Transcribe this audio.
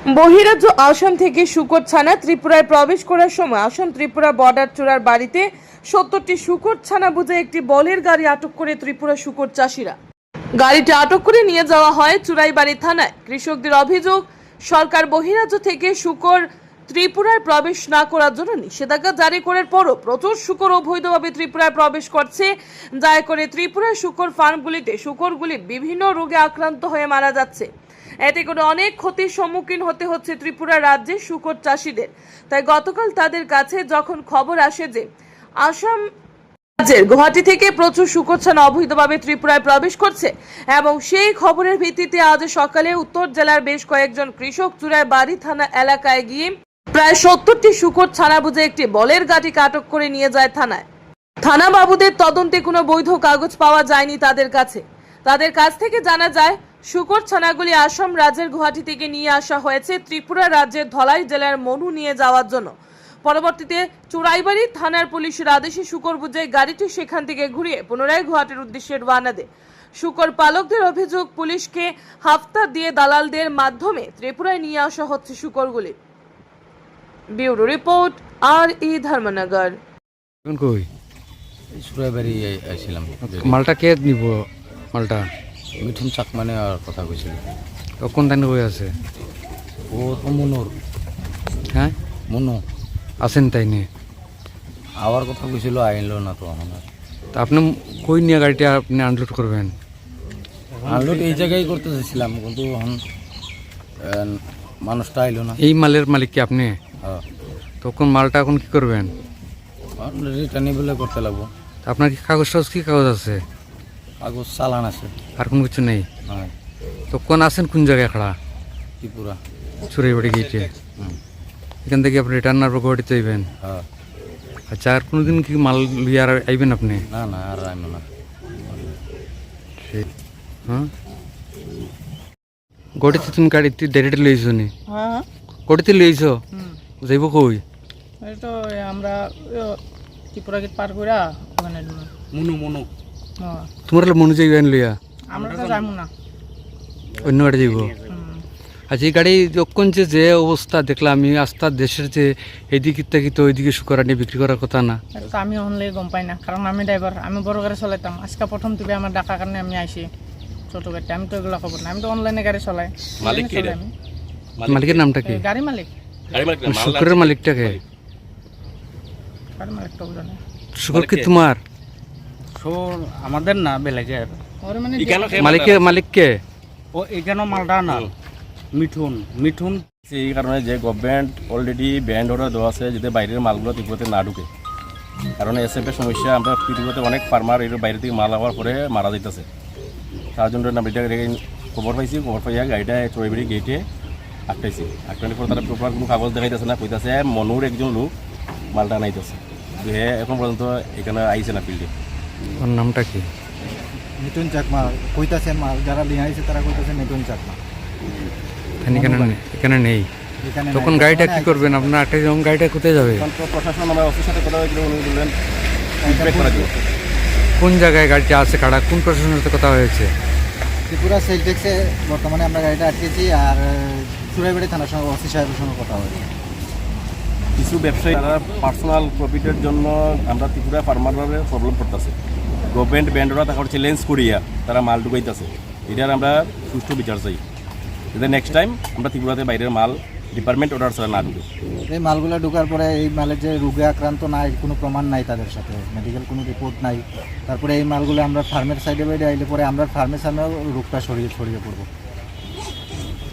বহিরাজ্য আসাম থেকে শুকর ছানা ত্রিপুরায় প্রবেশ করার সময় আসাম ত্রিপুরা বর্ডার চূড়ার বাড়িতে সত্তরটি শুকর ছানা বুঝে একটি বলের গাড়ি আটক করে ত্রিপুরা শুকর চাষিরা। গাড়িটি আটক করে নিয়ে যাওয়া হয় চুরাইবাড়ি থানায়। কৃষকদের অভিযোগ, সরকার বহিরাজ্য থেকে শুকর ত্রিপুরায় প্রবেশ না করার জন্য নিষেধাজ্ঞা জারি করার পরও প্রচুর শুকর অবৈধভাবে ত্রিপুরায় প্রবেশ করছে। যায় করে ত্রিপুরার শুকর ফার্মগুলিতে শুকরগুলি বিভিন্ন রোগে আক্রান্ত হয়ে মারা যাচ্ছে। এতে করে অনেক ক্ষতির সম্মুখীন হতে হচ্ছে ত্রিপুরা রাজ্যের শুকর চাষিদের। তাই গতকাল তাদের কাছে যখন খবর আসে যে আসাম রাজ্যের গুয়াহাটি থেকে প্রচুর শুকরছানা অবৈধভাবে ত্রিপুরায় প্রবেশ করছে এবং সেই খবরের ভিত্তিতে আজ সকালে উত্তর জেলার বেশ কয়েকজন কৃষক চূড়ায় বাড়ি থানা এলাকায় গিয়ে প্রায় সত্তরটি শুকর ছানা বুঝে একটি বলের গাড়িকে আটক করে নিয়ে যায় থানায়। থানা বাবুদের তদন্তে কোনো বৈধ কাগজ পাওয়া যায়নি তাদের কাছে। তাদের কাছ থেকে জানা যায় শুকর ছানাগুলি আসাম রাজ্যের গুয়াহাটি থেকে নিয়ে আসা হয়েছে। ত্রিপুরা রাজ্যের ধলাই জেলার মনু নিয়ে যাওয়ার জন্য। পরবর্তীতে চুরাইবাড়ি থানার পুলিশের আদেশে শুকর বুঝে গাড়িটি সেখান থেকে ঘুরিয়ে পুনরায় গুয়াহাটির উদ্দেশ্যে রওনা দেয়। শুকর পালকদের অভিযোগ পুলিশকে হাফতা দিয়ে দালালদের মাধ্যমে ত্রিপুরায় নিয়ে আসা হচ্ছে শুকরগুলি। ব্যুরো রিপোর্ট আর ই ধর্মনগর। কই? আইছিলাম। মালটা কে নিব? মালটা? মিঠুন চাকমানে আর কথা কইছিল। তো কোন দানি কই আছে? ও তো মনুর। হ্যাঁ? মনু। আছেন তাই নিয়ে? আবার কথা কইছিল আইলো না তো আর। তা আপনি কই নিয়ে গাড়িটা আপনি আনলোড করবেন? আনলোড এই জায়গায় করতে চাইছিলাম কিন্তু এখন মানুষটা আইলো না। এই মালের মালিক কি আপনি? হ্যাঁ। তখন মালটা এখন কি করবেন? রিটার্নি বলে করতে লাগবো। আপনার কি কাগজ টাগজ কি কাগজ আছে? কাগজ চালান আছে। আর কোনো কিছু নেই? হ্যাঁ। তো কোন আছেন কোন জায়গায় খাড়া? ত্রিপুরা। চুরাইবাড়ি গেটে হুম। এখান থেকে আপনি রিটার্ন আর গুয়াহাটিতে আইবেন? হ্যাঁ। আচ্ছা আর কোনোদিন কি মাল লিয়ে আর আইবেন আপনি? না না আর আইলো না। হ্যাঁ গুয়াহাটিতে তুমি গাড়িতে ডাইরেক্ট লইছ নি? হ্যাঁ। গুয়াহাটিতে লইছ? যাইব কই? তো আমরা ত্রিপুরা গেট পার কইরা ওখানে। মনু। তোমার মনে আমরা তো যাব না অন্য গাড়ি যাইব। আচ্ছা এই গাড়ি যখন যে যে অবস্থা দেখলাম আমি আস্থা দেশের যে এদিকে থেকে তো ওইদিকে শুকরা নিয়ে বিক্রি করার কথা না আমি হনলে গম পাই না কারণ আমি ড্রাইভার আমি বড় গাড়ি চলাইতাম আজকে প্রথম থেকে আমার ডাকার কারণে আমি আইছি ছোট গাড়িতে আমি তো এগুলো খবর না আমি তো অনলাইনে গাড়ি চলাই মালিক অনলাইনে চলাই আমি। মালিকের নামটা কি গাড়ি মালিক গাড়ি শুকরের মালিকটাকে গাড়ি মালিক তো শুকর কি তোমার শোন আমাদের না বেলেগের। মানে মালিকের মালিককে ও এখানে মালটা না মিঠুন মিঠুন। এই কারণে যে গভর্নমেন্ট অলরেডি ব্যান্ড অর্ডার দেওয়া আছে যাতে বাইরের মালগুলো ত্রিপুরাতে না ঢুকে। কারণ এস এফ এর সমস্যা আমরা পৃথিবীতে অনেক ফার্মার এর বাইরে থেকে মাল আবার পরে মারা যাইতেছে। তার জন্য আমরা এটা খবর পাইছি খবর পাইয়া গাড়িটা চড়াইবাড়ি গেটে আটকাইছি। আটকানোর পর তারা প্রপার কোনো কাগজ দেখাইতেছে না কইতাছে মনুর একজন লোক মালটা নাইতেছে হে এখন পর্যন্ত এখানে আইছে না ফিল্ডে ওর নামটা কি? মিঠুন চাকমা। কইতাছেন মাল যারা লিয়ে আইছে তারা কইতাছেন মিঠুন চাকমা। এখানে এখানে নেই- এখানে নেই। তখন গাড়িটা কি করবেন? আপনার একটা যখন গাড়িটা কোথায় যাবে? প্রশাসন আমার অফিসের সাথে কথা হয়েছিল উনি বললেন কোন জায়গায় গাড়িটা আছে কাড়া কোন প্রশাসনের সাথে কথা হয়েছে? ত্রিপুরা সেল ট্যাক্সে বর্তমানে আমরা গাড়িটা আটকেছি আর চুরাইবাড়ি থানার সঙ্গে ওসি সাহেবের সঙ্গে কথা হয়েছে। কিছু ব্যবসায়ী, তারা পার্সোনাল প্রফিটের জন্য আমরা ত্রিপুরা ফার্মাররা প্রবলেম করতেছে। গভর্নমেন্ট ব্যান্ডরা তারপর চ্যালেঞ্জ করিয়া তারা মাল ঢুকাইতেছে। এটার আমরা সুষ্ঠু বিচার চাই। যাতে নেক্সট টাইম আমরা ত্রিপুরাতে বাইরের মাল ডিপার্টমেন্ট অর্ডার ছাড়া না ঢুকে এই মালগুলো ঢোকার পরে এই মালের যে রোগে আক্রান্ত নাই, কোনো প্রমাণ নাই তাদের সাথে মেডিকেল কোনো রিপোর্ট নাই। তারপরে এই মালগুলো আমরা ফার্মের সাইডে বাইরে আইলে পরে আমরা ফার্মের সামনেও রোগটা ছড়িয়ে ছড়িয়ে পড়ব।